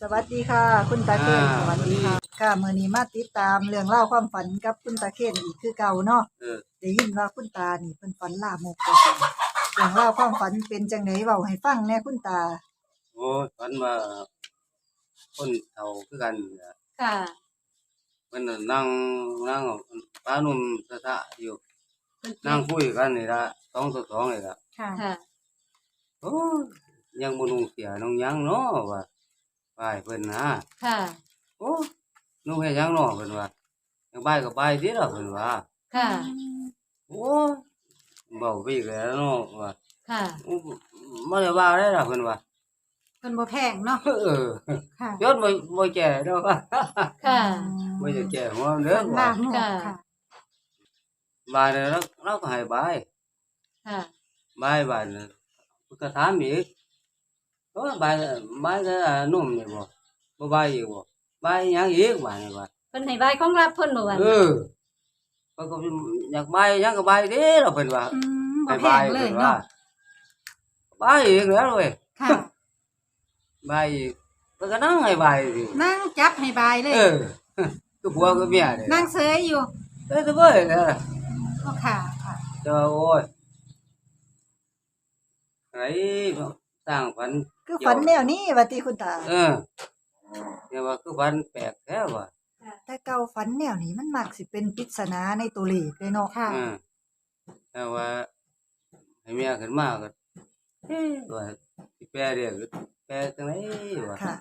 สวัสดีค่ะ คุณตาเคนอ่าสวัสดีค่ะค่ะมื้อนี้มาติดตามเรื่องเล่าวความฝันกับคุณตาเคนอีกคือเก่าเนาะเออได้ยินว่าคุณตานี่เพิ่นฝันลามกว่าซั่นเรื่องเล่าวความฝันเป็นจังไดเว้าให้ฟังแหน่คุณตาโอ้ยฝันว่าคนเฒ่าคือกันนี่ล่ะค่ะเพิ่นน่ะนั่งนั่งป้าหนุ่มสะทะอยู่ นั่งคุยกันนี่ล่ะสองต่อสองนี่ล่ะค่ะ ค่ะ โอ้ยยังบ่นุ่งเสียน้องหยังเนาะว่า บายเพิ่นนะค่ะโอ้ยนุ่งให้หยังเนาะเพิ่นว่ายังบายก็บายติล่ะเพิ่นว่าค่ะโอ้ยเว้าไปอีกแล้วเนาะว่าค่ะโอ้บ่ได้ว่าได้ล่ะเพิ่นว่าเพิ่นบ่แพงเนาะเออค่ะยศบ่บ่แก่ดอกว่าค่ะบ่จะแก่หัวเด้อว่าค่ะบายแล้วเราก็ให้บายค่ะบายบายน่ะก็ถามอีกก็ บายบายก็นุ่มนี่บ่บ่บายอีกบ่บายหยังอีกบายนี่ว่าเพิ่นให้บายของรับเพิ่นบ่วันเออเพิ่นก็อยากบายหยังก็บายเด้เราเพิ่นว่าอืมบ่ให้แพบางยเลเพิ่ยนว่าเนาะบายอีกแล้วเว้ยค่ะบายอีกเพิ่นก็นั่งให้บายสินั่งจับให้บายเลยเออคือผัวกับเมียเด้นั่งเซยอยู่เออเว้ยแล้วก็ค่ะค่ะเจ้าโอ้ยไอ้ สร้างฝันคือฝันแนวนี้ว่าติคุณตาเออเนี่ยว่าคือฝันแปลกแท้ว่ะแต่เก่าฝันแนวนี้มันมักสิเป็นปริศนาในตัวเลขเลยเนาะค่ะเออแต่ว่าให้เมียขึ้นมาก็เอ๊ะว่าสิแปลเรียกแปลจังไดวะค่ะ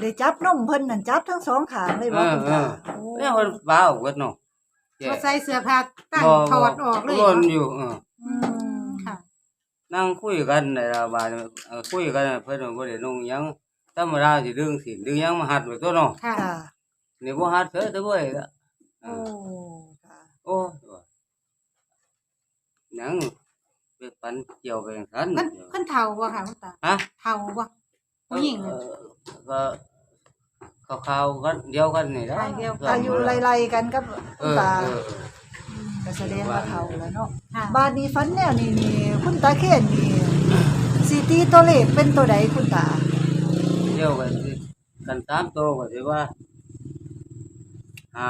ได้จับนมเพิ่นนั่นจับทั้งสองข้างเลยบ่คุณตาเออโอ้เนี่ยมันบ้าออกเบิดเนาะแก่ก็ใส่เสื้อผ้าตั้งบ่ถอดออกเลยบ่ร่นเนาะอยู่เอออืมค่ะ นั่งคุยกันในระบาดเออคุยกันเพิ่นบ่ได้นุ่งหยังธรรมดาสิดึงสิดึงหยังมาหัดไว้ตัวเนาะค่ะ ค่ะ นี่บ่หัดเถอะแต่บ่ได้ละเอโอ้ อค่ะ โอ้ว่าหยังไปปันเกี่ยวไปจังซั่นเพิ่นเพิ่นเฒ่าบ่ค่ะคุณตาฮะเฒ่าบ่ผู้หญิงเออก็ข่าวๆกันเดียวกันนี่นะฝ่ายเดียวกันอายุไล่ๆกันกับเอคุณอตา เออ ก็แสดงว่าเขาแล้วเนาะค่ะบาดนี้ฝันแนวนี้นี่คุณตาเคนนี่สิตีตัวเลขเป็นตัวใดคุณตาเดียวกันสิกันตามโตวก็สิว่าหา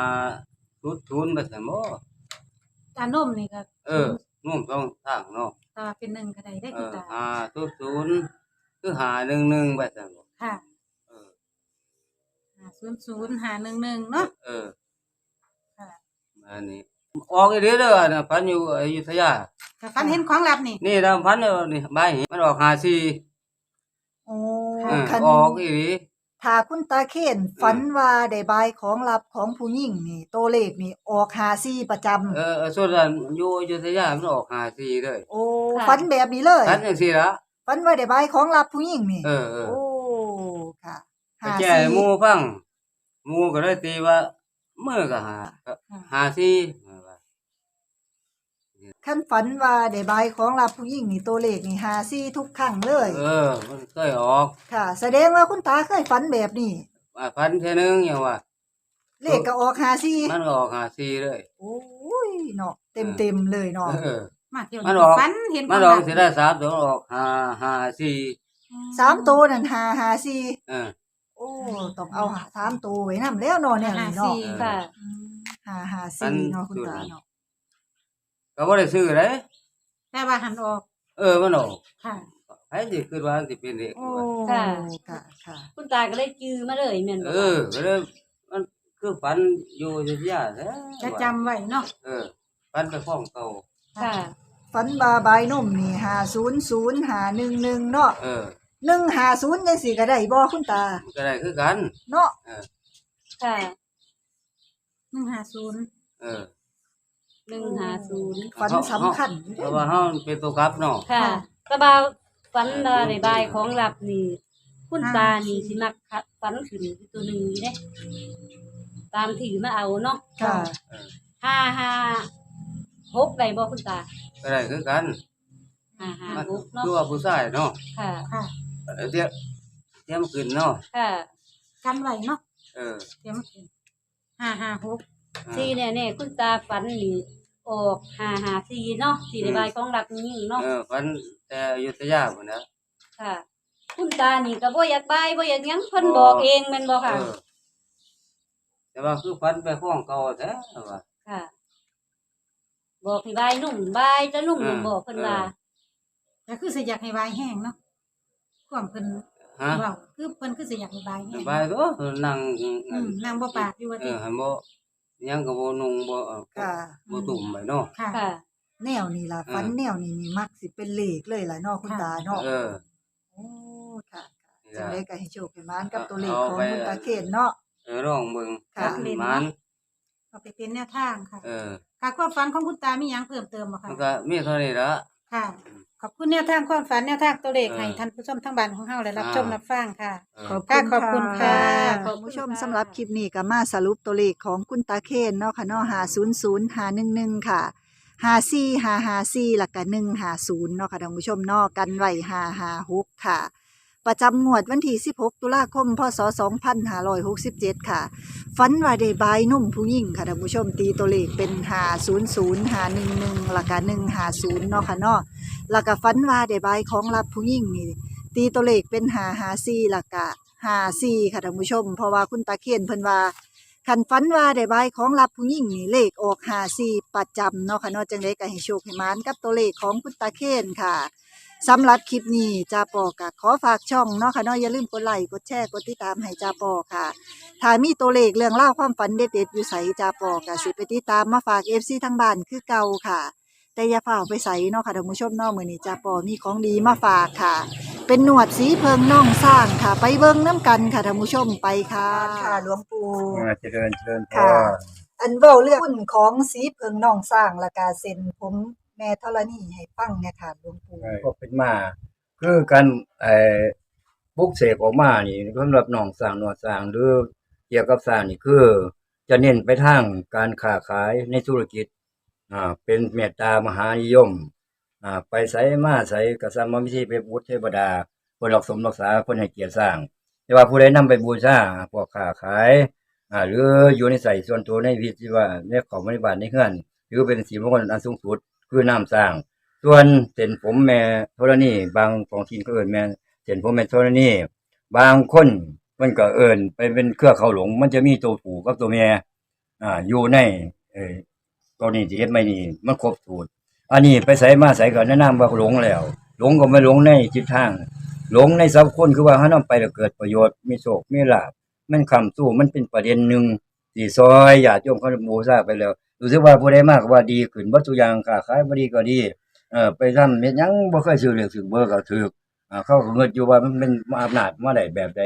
ทุดทุนไปซั่นบ่ตานมนี่ก็เออนุ่มต้องทางเนาะตาเป็นหนึ่งก็ได้ได้เอคุณอตาหาทุดทุนคือหาหนึ่งหนึ่งไปซั่นบ่ค่ะเออ500 511เนาะเออค่ะอันนี้ ออกอีเด้อเด้อนะพันอยู่อยุธยาก็ฝันเห็นของลับนี่นี่ดำพันเอานี่ใบหิมันออกหาซีโอ้เออคันออกอีหลีถ้าคุณตาเคนฝันว่าได้บายของลับของผู้หญิงนี่ตัวเลขนี่ออก54ประจำเออเออส่วนนั้นอยู่อยุธยามันออกหาซีเลยโอ้ฝันแบบนี้เลยพันจังซี่ละฝันว่าได้บายของลับผู้หญิงนี่เออเออโอ้ค่ะไปแจ้ให้หมู่ฟังหมู่ก็เลยตีว่ามือก็หาก็หาซี คันฝันว่าได้บายของลับผู้หญิงนี่ตัวเลขนี่54ทุกครั้งเลย เออ มันเคยออกค่ะ แสดงว่าคุณตาเคยฝันแบบนี้อ่าพันเท่อนึงอย่างว่า เลขก็ออก54มันก็ออกหาซีเลยโอ้ยเนาะเต็มๆเลยเนาะเออมาเที่ยวมันนี้ออกฝันเห็นขมัอนงอลัอกบสิได้สามตัวออกหาหาซีสามตัวนั่นหาหาสี่เออโอ้ต้องเอาหาสามตัวไว้นำแล้วเนาะเนี่ยนี่เนาะเออค่ะหาหาสี่เนาะคุณตาเนาะ ก็บ่ได้ซื้อเลยแต่ว่าหันออกเออมันออกค่ะ ไอ้สิคิดว่าสิเป็นเด็กโอ้ค่ะ ค่ะค่ะคุณตาก็เลยจื้อมาเลยแม่นบ่เออก็เลยมันคือฝันอยู่อยุธยาแท้จะจำไว้เนาะเออฝันไปฟ้องเขาค่ะ ฝันบาบายนมนี่หาศูนย์ศูนย์หาหนึ่งหนึ่งเนาะเออหนึ่งหาศูนย์ยังสี่ก็ได้บ่คุณตา มันก็ได้คือกัน เนาะค่ะ150เออ 150ฝันสำคัญเพราะว่าเฮาเป็นตัวกลับเนาะค่ะค่ะตะบาวฝันว่าได้บายของรับนี่ คุณตานี่สิมักฝันขึ้นตัวหนึงนี่เด้ตามที่มาเอาเนาะค่ะเออห้าห้าหกได้บ่คุณตาก็ได้คือกันห้าห้ามันหกเนาะคือว่าผู้ชายเนาะค่ะค่ะเออเดี๋ยวเดี๋ยวมันขึ้นเนาะค่ะกันไว้เนาะเออเดี๋ยวมากินห้าห้าหก สี่แน่ๆคุณตาฝันนี่ออกห้าห้าสี่เนาะสี่ได้บายของรับนี้เนาะเออฝันแต่อยุธยาพุ่นนะค่ะ คุณตานี่ก็บ่อยากบายบ่อยากหยังเพิ่นบอกเองแม่นบ่ค่ะ เออแต่ว่าคือฟันไปห้องเก่าแท้ว่า ค่ะ บอกให้บายนุ่มบายจะนุ่มอืมบอกเพิ่นว่าก็คือสิอยากให้บายแห้งเนาะความเพิ่นฮะเว้าคือเพิ่นคือสิอยากให้บายแห้งบายตัวนั่งอืมนางบ่ปากอยู่ว่าเอติอให้บ่ ยังก็บ่นุ่งบ่เอ่อค่ะ บ่ตุ่มไปเนาะค่ะ ค่ะ แนวนี้ล่ะอืมฝันแนวนี้นี่มักสิเป็นเลขเลยล่ะเนาะคุณตาเนาะเออโอ้ค่ะค่ะนี่จังล่ะได๋ก็ให้โชคให้หมานกับตัวเลขเอาของไปคุณตาเคนเนาะเออร้องเบิ่งค่ะมันเอาไปเป็นแนวทางค่ะ เออค่ะความฝันของคุณตามีหยังเพิ่มเติมบ่คะมันก็มีเท่านี้ละค่ะ ขอบคุณแนวทางความฝันแนวทางตัวเลขเออให้ท่านผู้ชมทั้งบ้านของเฮาได้รับอ่าชมรับฟังค่ะเออขอบค่ะคุณขอบคุณค่ะ ขอบคุณผู้ชมสำหรับคลิปนี้ก็มาสรุปตัวเลขของคุณตาเคนเนาะค่ะเนาะ500 511ค่ะ54 554แล้วก็150เนาะค่ะท่านผู้ชมเนาะกันไว้556ค่ะ ประจำงวดวันที่ 16 ตุลาคม พศ 2567 ค่ะ ฝันว่าได้บายนุ่มผู้หญิงค่ะท่านผู้ชมตีตัวเลขเป็น500 511แล้วก็150เนาะค่ะเนาะล้วก็ฝันว่าได้บายของรับผู้หญิงนี่ตีตัวเลขเป็น554แล้วก็54ค่ะท่านผู้ชม เพราะว่าคุณตาเคียนเพิ่นว่าคันฝันว่าได้บายของรับผู้หญิงนี่เลขออก54ประจำเนาะค่ะเนาะจังได๋ก็ให้โชคให้มานกับตัวเลขของคุณตาเคียนค่ะ สำหรับคลิปนี้จาปอก็ขอฝากช่องเนาะค่ะเนาะอย่าลืมกดไลค์กดแชร์กดติดตามให้จาปอค่ะถ้ามีตัวเลขเรื่องเล่าวความฝันเด็ดๆอยู่ใสจาปอก็สิไปติดตามมาฝาก FC ทางบ้านคือเก่าค่ะ แต่อย่าเฝ้าไปใสเนาะค่ะท่านผู้ชมเนาะมื้อนี้จาปอมีของดีมาฝากค่ะ เป็นหนวดสีเพิงน่องสร้างค่ะ ไปเบิ่งน้ำกันค่ะท่านผู้ชมไปค่ะค่ะหลวงปู่ อ่าเจริญเจริญพค่ะ ร อันเว้าเรื่องหุ้นของสีเพิงน่องสร้างและกาเซ็นผม แม่ธรณีให้ฟังเนี่ยค่ะหลวงปู่ก็เป็นมา คือการไอ้บุกเสกออกมานี่สำหรับหนองสร้างหนวดสร้างหรือเกี่ยวกับสร้างนี่คือ จะเน้นไปทางการค้าขายในธุรกิจอ่าเป็นเมตตามหานิยมอ่าไปใส่มาใส่กริย์มิธีไปบูชเทวดาคนรักสมรักษาคนให้เกียรติสร้าง แต่ว่าผู้ใดนำไปบูชาพวกค้าขายอ่าหรืออยู่ในใส่ส่วนตัวในวิธีว่าในของบริบาลในเฮือนหรือเป็นสีมงคลอันสูงสุด คือน้ำสร้าง ส่วนเส้นผมแม่ธรณีบางของทีมก็เอินแม่เส้นผมแม่ธรณีบางคนมันก็เอินไปเป็นเครือเขาหลง มันจะมีตัวผู้กับตัวแม่อ่าอยู่ในเออตัวนี้ที่เฮ็ดไม่นี่มันครบสูตรอันนี้ไปใส่มาใส่ก็แนะนำว่าหลงแล้ว หลงก็ไม่หลงในจิตทาง หลงในสัพคนคือว่าเฮานำไปแล้วเกิดประโยชน์มีโชคมีลาภมันคำสู้มันเป็นประเด็นหนึ่งที่ซอยญาติโยมเขาบูชาไปแล้ว รู้สึกว่าผู้ใดมากว่าดีขึ้นบ่ทุอย่างค้าขายบ่ดีก็ดีเออไปทำเฮ็ดยังบ่เคยซื้อเลขซื้อเบอร์ก็ถูกอ่าเขาก็เงินอยู่ว่ามันเป็นอำนาจมาได้แบบใด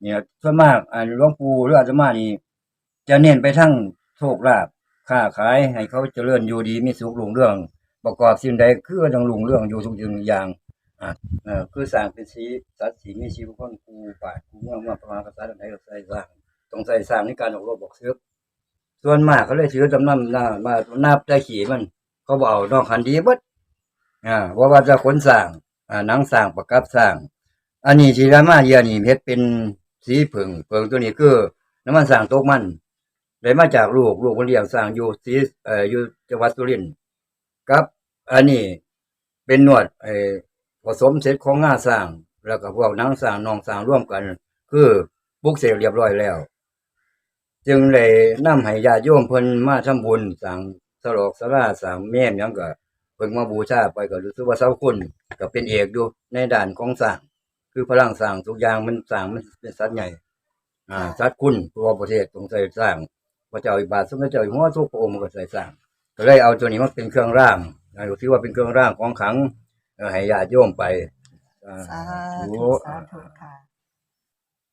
เนี่ยส่วนมากอ่าหลวงปู่หรืออาตมานี่จะเน้นไปทั้งโชคลาภค้าขายให้เขาเจริญอยู่ดีมีสุขรุ่งเรื่อง ประกอบสิ่งใดคือต้องรุ่งเรื่องอยู่ทุกสิ่งทุกอย่างอ่าเออคือสร้างเป็นสีสัตว์สีมีชีวิตคนกูป่ากูเมืองมาพระมหากษัตริย์ใดก็ใส่สร้างต้องใส่สร้างในการออกรบบอกเสือ ส่วนมากเขาเลยถือจำน้ำหน้ามานับได้ขี่มัน เขาบอกเอกนอกคันดีบดอ่าว่าว่าจะขนสร้างอ่าหนังสร้างประกับสร้างอันนี้ที่รามาเยียนี่เฮ็ดเป็นสีผึ่งผึ่งตัวนี้คือน้ำมันสร้างตกมันได้มาจากลูกลูกคนเลี้ยงสร้างอยู่สีเอ่ออยู่จังหวัดสุรินทร์กับ อันนี้เป็นนวดไอ้ผสมเสร็จของงาสร้าง แล้วก็พวกนังสร้างนองสร้างร่วมกัน คือบุกเสกเรียบร้อยแล้ว จึงเลยนำให้ญาติโยมเพิ่นมาทำบุญสร้างสลอกสลาสร้างแม่นหยังก็เพิ่งมาบูชาไปก็รู้สึกว่าเสาคุณก็เป็นเอกอยู่ในด่านของสร้างคือพลังสร้างทุกอย่างมันสร้างมันเป็นสัตว์ใหญ่ อ่าสัตว์คุณตัวประเทศต้องใส่สร้างพระเจ้าอิบาทสมเด็จเจ้าอยู่หัวทุกพระองค์มันก็ใส่สร้าง ก็เลยเอาตัวนี้มาเป็นเครื่องร่างอ่าถือว่าเป็นเครื่องร่างของขลังเอ่อให้ญาติโยมไปอ่าสาธุธุสาธุค่ะ